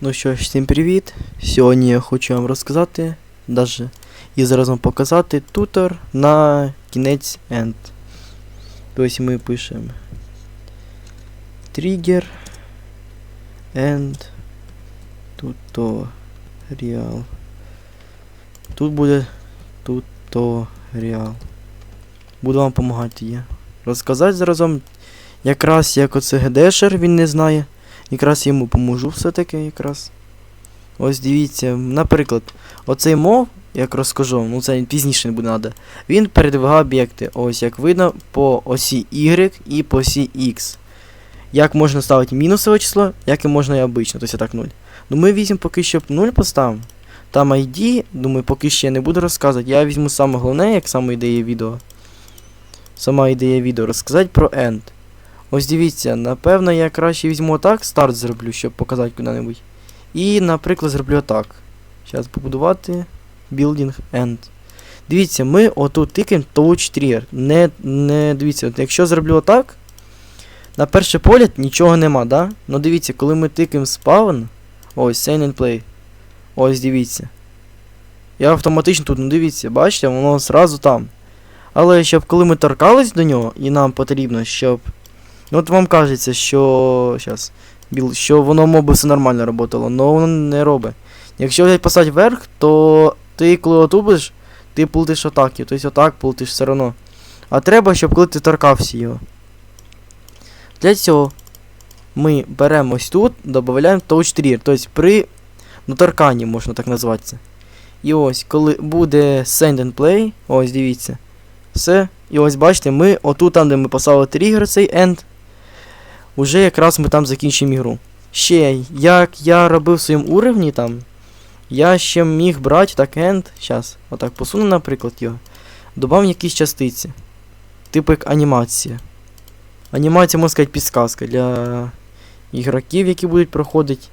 Ну що ж, всім привіт! Сьогодні я хочу вам розказати, даже і зараз вам показати тутор на кінець end. Тобто ми пишемо trigger end tutorial. Тут буде tutorial. Буду вам допомагати я. Розказати зараз вам якраз як оце гедешер він не знає. Якраз йому поможу все-таки якраз. Ось дивіться, наприклад, оцей мов, як розкажу, ну це пізніше не буде надо. Він передвигає об'єкти. Ось як видно по осі Y і по осі X. Як можна ставити мінусове число, як і можна і обично, тобто так 0. Ну ми візьмемо поки що 0 поставимо. Там ID, думаю, поки ще не буду розказувати. Я візьму саме головне, як саме ідея відео. Сама ідея відео розказати про end. Ось дивіться, напевно, я краще візьму отак, старт зроблю, щоб показати куди-небудь. І, наприклад, зроблю отак. Зараз побудувати building end. Дивіться, ми отут тикаємо touch trigger. Не, не дивіться, от якщо зроблю отак, на перший погляд нічого нема, да? Ну дивіться, коли ми тикаємо spawn, ось save and play. Ось дивіться. Я автоматично тут, ну дивіться, бачите, воно зразу там. Але щоб коли ми торкались до нього, і нам потрібно, щоб Ну от вам кажеться, що. Щас. Біл, що воно моби все нормально работало, але воно не робить. Якщо взяти посадь вверх, то ти коли отубиш, ти плутиш атаки. Тобто отак плутиш все одно. А треба, щоб коли ти торкався його. Для цього ми беремо ось тут, додаємо touch trigger. Тобто при ну, можна так назвати це. І ось, коли буде send and play, ось дивіться. Все. І ось бачите, ми отут, там, де ми поставили тригер, цей end, уже якраз ми там закінчимо ігру. Ще, як я робив в своєму уровні там, я ще міг брати так end, зараз, отак посуну, наприклад, його. Добав якісь частиці. Типу як анімація. Анімація, можна сказати, підсказка для ігроків, які будуть проходити.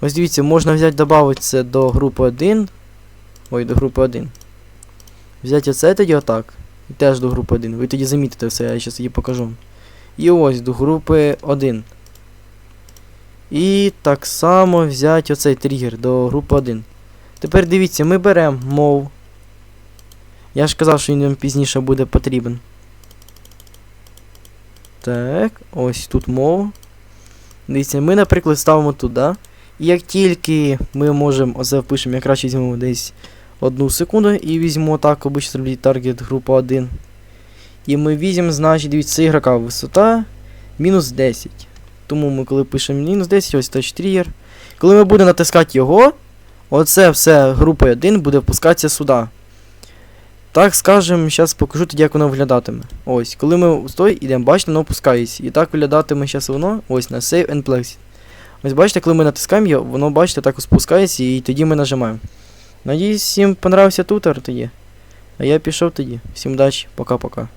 Ось дивіться, можна взяти, додати це до групи 1. Ой, до групи 1. Взяти оце тоді отак. І теж до групи 1. Ви тоді замітите все, я зараз її покажу. І ось до групи 1. І так само взяти оцей тригер до групи 1. Тепер дивіться, ми беремо мов. Я ж казав, що він нам пізніше буде потрібен. Так, ось тут мов. Дивіться, ми, наприклад, ставимо туди. І як тільки ми можемо, оце впишемо, я краще візьмемо десь одну секунду і візьмемо так, обично таргет група 1. І ми візьмемо, значить, дивіться, ігрока висота мінус 10. Тому ми коли пишемо мінус 10, ось touch тригер. Коли ми будемо натискати його, оце все група 1 буде впускатися сюди. Так скажемо, зараз покажу тоді, як воно виглядатиме. Ось, коли ми стой, ідемо, бачите, воно опускається. І так виглядатиме зараз воно, ось на Save and Plexit. Ось бачите, коли ми натискаємо його, воно, бачите, так спускається і тоді ми нажимаємо. Надіюсь, всім понравився тутор тоді. А я пішов тоді. Всім удачі, пока-пока.